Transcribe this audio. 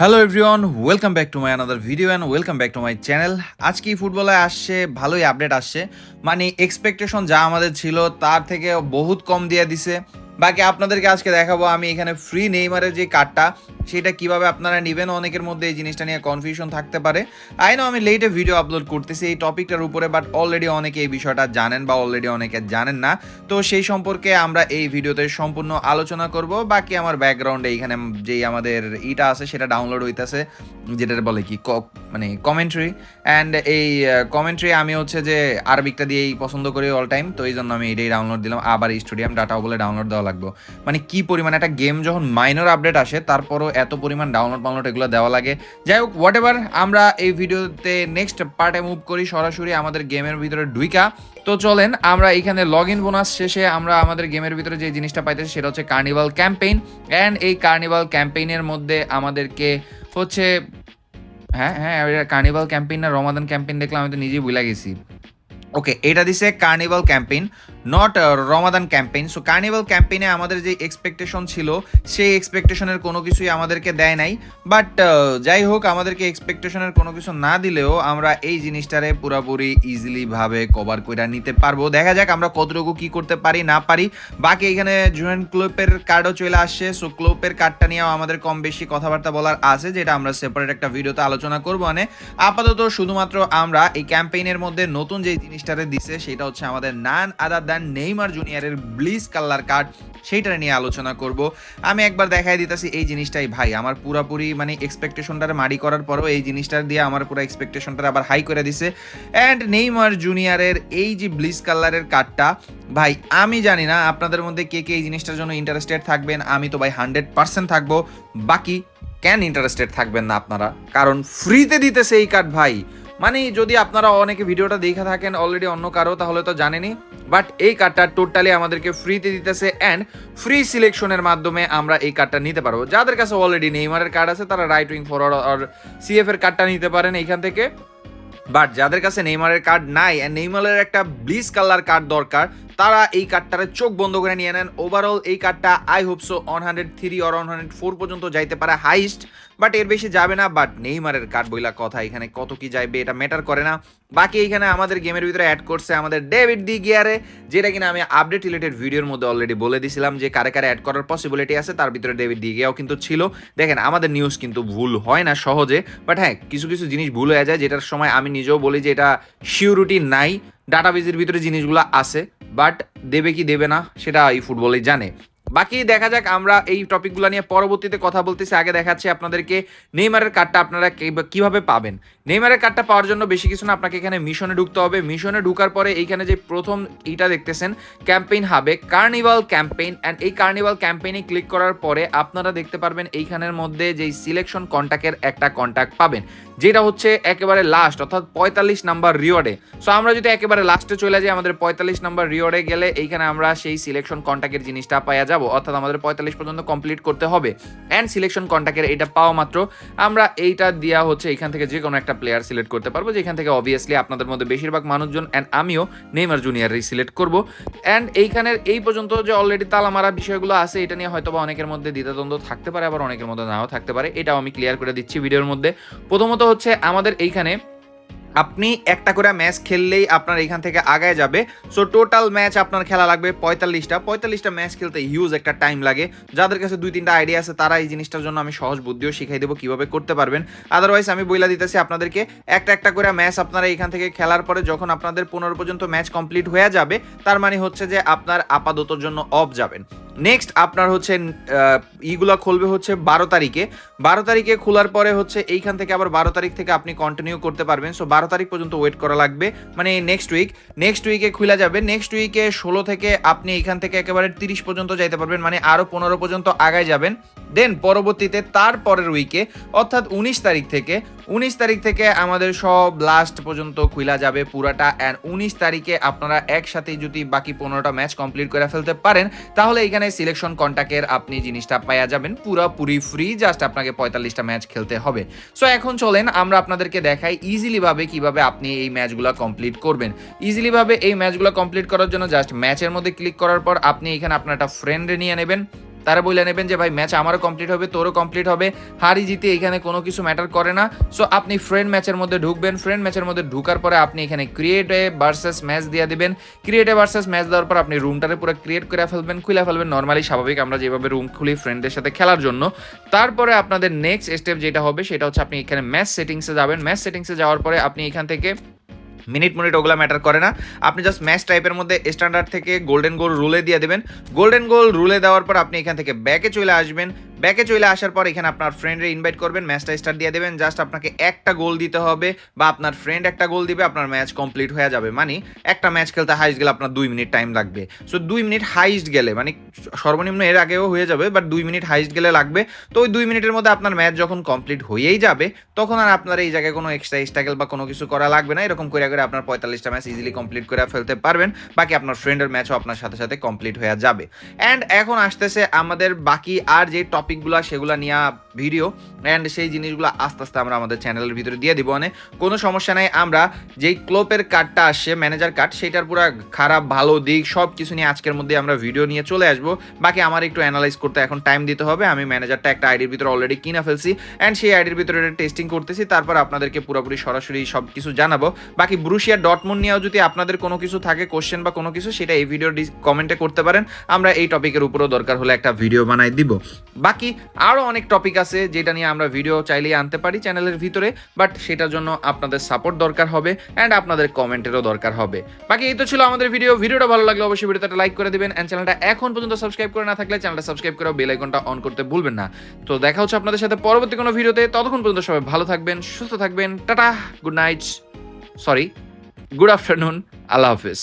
Hello everyone welcome back to my another video and welcome back to my channel আজকে ফুটবলে আসছে, ভালোই update আসছে। মানে এক্সপেকটেশন যা আমাদের ছিল, তার থেকে বহুত কম দিয়ে দিছে। বাকি আপনাদেরকে আজকে দেখাবো, আমি এখানে ফ্রি নেইমারের যে কার্ডটা সেটা কীভাবে আপনারা নেবেন, অনেকের মধ্যে এই জিনিসটা নিয়ে কনফিউশন থাকতে পারে। আই নো আমি লেটে ভিডিও আপলোড করতেছি এই টপিকটার উপরে বাট অলরেডি অনেকে এই বিষয়টা জানেন বা অলরেডি অনেকে জানেন না। তো সেই সম্পর্কে আমরা এই ভিডিওতে সম্পূর্ণ আলোচনা করব। বাকি আমার ব্যাকগ্রাউন্ডে এইখানে যেই আমাদের ইটা আছে, সেটা ডাউনলোড হইতেছে যেটা বলে কি মানে কমেন্ট্রি অ্যান্ড এই কমেন্ট্রি আমি হচ্ছে যে আরবিকটা দিয়েই পছন্দ করি অল টাইম তো এই জন্য আমি এটাই ডাউনলোড দিলাম। আবার স্টুডিয়াম ডাটাও বলে ডাউনলোড দেওয়া লাগবে। মানে কি পরিমাণ, একটা গেম যখন মাইনর আপডেট আসে, তারপরও এত পরিমাণ ডাউনলোড ডাউনলোড এগুলো দেওয়া লাগে। যাই হোক হোয়াট এভার আমরা এই ভিডিওতে নেক্সট পার্টে মুভ করি, সরাসরি আমাদের গেমের ভিতরে ডুইকা তো চলেন, আমরা এখানে লগ ইন বোনাস শেষে আমরা আমাদের গেমের ভিতরে যে জিনিসটা পাইতেছি, সেটা হচ্ছে কার্নিভাল ক্যাম্পেইন অ্যান্ড এই কার্নিভাল ক্যাম্পেইনের মধ্যে আমাদেরকে হচ্ছে হ্যাঁ হ্যাঁ এটা কার্নিভাল ক্যাম্পেইন না, রমাদান ক্যাম্পেইন দেখলাম, আমি তো নিজেই ভুলে গেছি। ওকে এটা দিছে carnival campaign not Ramadan campaign so carnival ক্যাম্পেইনে আমাদের যে এক্সপেকটেশন ছিল, সেই এক্সপেকটেশনের কোনো কিছুই আমাদেরকে দেয় নাই। বাট যাই হোক, আমাদেরকে এক্সপেকটেশনের কোনো কিছু না দিলেও আমরা এই জিনিসটারে পুরোপুরি ইজিলিভাবে কভার করে নিতে পারব। দেখা যাক আমরা কতটুকু কি করতে পারি, না পারি। বাকি এখানে জুয়েন ক্লোপের কার্ডও চলে আসছে। সো ক্লোপের কার্ডটা নিয়েও আমাদের কম বেশি কথাবার্তা বলার আছে, যেটা আমরা সেপারেট একটা ভিডিওতে আলোচনা করব। মানে আপাতত শুধুমাত্র আমরা এই ক্যাম্পেইনের মধ্যে নতুন যে জিনিসটারে দিছে, সেটা হচ্ছে আমাদের নান আদার দ্যান নেইমার জুনিয়রের ব্লিজ কালার কার্ড, সেইটা নিয়ে আলোচনা করব। আমি একবার দেখাই দিতেছি এই জিনিসটাই ভাই, আমার পুরাপুরি মানে এক্সপেকটেশনটারে মারি করার পরও এই জিনিসটা দিয়ে আমার পুরো এক্সপেকটেশনটা আবার হাই করে দিছে। অ্যান্ড নেইমার জুনিয়রের এই যে ব্লিজ কালারের কার্ডটা, ভাই আমি জানি না আপনাদের মধ্যে কে কে এই জিনিসটার জন্য ইন্টারেস্টেড থাকবেন, আমি তো ভাই হান্ড্রেড পার্সেন্ট থাকব, বাকি কেন ইন্টারেস্টেড থাকবেন না আপনারা? কারণ ফ্রিতে দিতেছে এই কার্ড ভাই। মানে যদি আপনারা অনেকে ভিডিওটা দেখে থাকেন অলরেডি অন্য কারও, তাহলে তো জানেনই। বাট এই কার্ডটা টোটালি আমাদেরকে ফ্রিতে দিতেছে অ্যান্ড ফ্রি সিলেকশনের মাধ্যমে আমরা এই কার্ডটা নিতে পারব। যাদের কাছে অলরেডি নেইমারের কার্ড আছে, তারা রাইট উইং ফরওয়ার্ড আর সিএফ এর কার্ডটা নিতে পারেন এইখান থেকে। বাট যাদের কাছে নেইমারের কার্ড নাই অ্যান্ড নেইমারের একটা ব্লিজ কালার কার্ড দরকার তারা এই কার্ডটারে চোখ বন্ধ করে নিয়ে নেন। ওভারঅল এই কার্ডটা I hope so one hundred three or one hundred four পর্যন্ত যাইতে পারে হাইস্ট বাট এর বেশি যাবে না বাট নেইমারের কার্ড বইলা কথা এখানে কত কি যাইবে এটা ম্যাটার করে না। বাকি এখানে আমাদের গেমের ভিতরে অ্যাড করছে আমাদের ডেভিড ডি গিয়ারে যেটা কিনা আমি আপডেট রিলেটেড ভিডিওর মধ্যে অলরেডি বলে দিছিলাম যে কারে কারে অ্যাড করার পসিবিলিটি আছে, তার ভিতরে ডেভিড ডি গিয়াও কিন্তু ছিল। দেখেন, আমাদের নিউজ কিন্তু ভুল হয় না সহজে বাট হ্যাঁ কিছু কিছু জিনিস ভুল হয়ে যায়, যেটার সময় আমি নিজেও বলি যে এটা সিউরিটি নাই। ডাটাবেজের ভিতরে জিনিসগুলো আছে বাট দেবে কি দেবে না সেটা এই ফুটবলে জানে। বাকি দেখা যাক, আমরা এই টপিকগুলো নিয়ে পরবর্তীতে কথা বলতেছি। আগে দেখাচ্ছি আপনাদেরকে নেইমারের কার্ডটা আপনারা কীভাবে পাবেন। নেইমারের কার্ডটা পাওয়ার জন্য বেশি কিছু না, আপনাকে এখানে মিশনে ঢুকতে হবে। মিশনে ঢুকার পরে এইখানে যে প্রথম এইটা দেখতেছেন, ক্যাম্পেইন হবে কার্নিভাল ক্যাম্পেইন অ্যান্ড এই কার্নিভাল ক্যাম্পেইনে ক্লিক করার পরে আপনারা দেখতে পারবেন এইখানের মধ্যে যেই সিলেকশন কন্ট্যাক্টের একটা কন্ট্যাক্ট পাবেন, যেটা হচ্ছে একেবারে লাস্ট অর্থাৎ পঁয়তাল্লিশ নাম্বার রিওয়ার্ডে সো আমরা যদি একেবারে লাস্টে চলে যাই, আমাদের পঁয়তাল্লিশ নাম্বার রিওয়ার্ডে গেলে এইখানে আমরা সেই সিলেকশন কন্ট্যাক্টের জিনিসটা পাওয়া যাব। অর্থাৎ আমাদের পঁয়তাল্লিশ পর্যন্ত কমপ্লিট করতে হবে। অ্যান্ড সিলেকশন কন্ট্যাক্টের এটা পাওয়া মাত্র। আমরা এইটা দেওয়া হচ্ছে এখান থেকে যে কোনো একটা প্লেয়ার সিলেক্ট করতে পারব, যেখান থেকে অবভিয়াসলি আপনাদের মধ্যে বেশিরভাগ মানুষজন অ্যান্ড আমিও নেইমার জুনিয়রই সিলেক্ট করব। অ্যান্ড এইখানের এই পর্যন্ত যে অলরেডি তালা মারা বিষয়গুলো আছে, এটা নিয়ে হয়তো বা অনেকের মধ্যে দ্বিধাদ্বন্দ্ব থাকতে পারে, আবার অনেকের মধ্যে নাও থাকতে পারে। এটাও আমি ক্লিয়ার করে দিচ্ছি ভিডিওর মধ্যে। প্রথমত হচ্ছে আমাদের এইখানে আপনি একটা করে ম্যাচ খেললেই আপনার এখান থেকে আগায় যাবে। সো টোটাল ম্যাচ আপনার খেলা লাগবে পঁয়তাল্লিশটা। পঁয়তাল্লিশটা ম্যাচ খেলতে হিউজ একটা টাইম লাগে। যাদের কাছে দুই তিনটা আইডিয়া আছে, তারা এই জিনিসটার জন্য আমি সহজ বুদ্ধিও শিখাই দেবো কীভাবে করতে পারবেন। আদারওয়াইজ আমি বইলা দিতেছি আপনাদেরকে, একটা একটা করে ম্যাচ আপনারা এখান থেকে খেলার পরে যখন আপনাদের পনেরো পর্যন্ত ম্যাচ কমপ্লিট হয়ে যাবে, তার মানে হচ্ছে যে আপনার আপাততর জন্য অফ যাবেন। নেক্সট আপনার হচ্ছে ইগুলা খুলবে হচ্ছে বারো তারিখে। বারো তারিখে খোলার পরে হচ্ছে এইখান থেকে আবার বারো তারিখ থেকে আপনি কন্টিনিউ করতে পারবেন। সো বারো তারিখ পর্যন্ত ওয়েট করা লাগবে। মানে নেক্সট উইক নেক্সট উইকে খুলে যাবে। নেক্সট উইকে ষোলো থেকে আপনি এখান থেকে একেবারে তিরিশ পর্যন্ত যাইতে পারবেন। মানে আরও পনেরো পর্যন্ত আগায় যাবেন। দেন পরবর্তীতে তার পরের উইকে অর্থাৎ উনিশ তারিখ থেকে, উনিশ তারিখ থেকে আমাদের সব লাস্ট পর্যন্ত খুলা যাবে পুরাটা। অ্যান্ড উনিশ তারিখে আপনারা একসাথে যদি বাকি পনেরোটা ম্যাচ কমপ্লিট করে ফেলতে পারেন, তাহলে এখানে সিলেকশন কন্ট্যাক্টের আপনি জিনিসটা পাওয়া যাবেন। পুরোপুরি ফ্রি জাস্ট আপনাকে পঁয়তাল্লিশটা ম্যাচ খেলতে হবে। সো এখন চলেন, আমরা আপনাদেরকে দেখাই ইজিলি ভাবে কীভাবে আপনি এই ম্যাচগুলো কমপ্লিট করবেন। ইজিলি ভাবে এই ম্যাচগুলো কমপ্লিট করার জন্য জাস্ট ম্যাচের মধ্যে ক্লিক করার পর আপনি এখানে আপনার একটা ফ্রেন্ড নিয়ে নেবেন। তারা বলে নেবেন যে, ভাই ম্যাচ আমারও কমপ্লিট হবে, তোরও কমপ্লিট হবে। হারি জিতে এখানে কোনো কিছু ম্যাটার করে না। সো আপনি ফ্রেন্ড ম্যাচের মধ্যে ঢুকবেন। ফ্রেন্ড ম্যাচের মধ্যে ঢুকার পরে আপনি এখানে ক্রিয়েটে ভার্সেস ম্যাচ দিয়ে দিবেন। ক্রিয়েটে ভার্সেস ম্যাচ দেওয়ার পর আপনি রুমটারে পুরো ক্রিয়েট করে ফেলবেন খুলে ফেলবেন। নর্মালি স্বাভাবিক আমরা যেভাবে রুম খুলি ফ্রেন্ডদের সাথে খেলার জন্য। তারপরে আপনাদের নেক্সট স্টেপ যেটা হবে, সেটা হচ্ছে আপনি এখানে ম্যাচ সেটিংসে যাবেন। ম্যাচ সেটিংসে যাওয়ার পরে আপনি এখান থেকে মিনিট মিনিট ওগুলো ম্যাটার করে না। আপনি জাস্ট ম্যাচ টাইপের মধ্যে স্ট্যান্ডার্ড থেকে গোল্ডেন গোল রুলে দিয়ে দেবেন। গোল্ডেন গোল রুলে দেওয়ার পর আপনি এখান থেকে ব্যাকে চলে আসবেন। ব্যাকে চলে আসার পর এখানে আপনার ফ্রেন্ডে ইনভাইট করবেন ম্যাচটা স্টার্ট দিয়ে দেবেন। জাস্ট আপনাকে একটা গোল দিতে হবে বা আপনার ফ্রেন্ড একটা গোল দিবে, আপনার ম্যাচ কমপ্লিট হয়ে যাবে। মানে একটা ম্যাচ খেলতে হাইস্ট গেলে আপনার দুই মিনিট টাইম লাগবে। সো দুই মিনিট হাইস্ট গেলে মানে সর্বনিম্ন এর আগেও হয়ে যাবে বাট দুই মিনিট হাইস্ট গেলে লাগবে। তো ওই দুই মিনিটের মধ্যে আপনার ম্যাচ যখন কমপ্লিট হয়েই যাবে, তখন আর আপনার এই জায়গায় কোনো এক্সট্রা স্ট্রাগল বা কোনো কিছু করা লাগবে না। এরকম করে করে আপনার পঁয়তাল্লিশটা ম্যাচ ইজিলি কমপ্লিট করে ফেলতে পারবেন। বাকি আপনার ফ্রেন্ডের ম্যাচও আপনার সাথে সাথে কমপ্লিট হয়ে যাবে। অ্যান্ড এখন আসতেছে আমাদের বাকি আর যে টপিকগুলো সেগুলো নিয়ে ভিডিও অ্যান্ড সেই জিনিসগুলো আস্তে আস্তে আমরা আমাদের চ্যানেলের ভিতরে দিয়ে দিব। মানে কোনো সমস্যা নাই, আমরা যেই ক্লোপের কার্ডটা আসছে ম্যানেজার কার্ড সেটার পুরো খারাপ, ভালো দিক সব কিছু নিয়ে আজকের মধ্যে আমরা ভিডিও নিয়ে চলে আসব। বাকি আমার একটু অ্যানালাইজ করতে এখন টাইম দিতে হবে, আমি ম্যানেজারটা একটা আইডির ভিতরে অলরেডি কিনে ফেলছি অ্যান্ড সেই আইডির ভিতরে টেস্টিং করতেছি, তারপর আপনাদেরকে পুরোপুরি সরাসরি সব কিছু জানাব। বাকি ব্রুশিয়া ডটমুন নিয়েও যদি আপনাদের কোনো কিছু থাকে কোশ্চেন বা কোনো কিছু, সেটা এই ভিডিও কমেন্টে করতে পারেন। আমরা এই টপিকের উপরও দরকার হলে একটা ভিডিও বানাই দিব। বাকি আরও অনেক টপিক আছে, যেটা নিয়ে আমরা ভিডিও চাইলেই আনতে পারি চ্যানেলের ভিতরে বাট সেটার জন্য আপনাদের সাপোর্ট দরকার হবে অ্যান্ড আপনাদের কমেন্টেরও দরকার হবে। বাকি এই তো ছিল আমাদের ভিডিও ভিডিওটা ভালো লাগলে অবশ্যই ভিডিওটা লাইক করে দিবেন অ্যান্ড চ্যানেলটা এখন পর্যন্ত সাবস্ক্রাইব করে না থাকলে চ্যানেলটা সাবস্ক্রাইব করে বেল আইকনটা অন করতে ভুলবেন না। তো দেখা হচ্ছে আপনাদের সাথে পরবর্তী কোনো ভিডিওতে ততক্ষণ পর্যন্ত সবাই ভালো থাকবেন, সুস্থ থাকবেন। Tata good night sorry good afternoon আল্লাহ হাফিজ।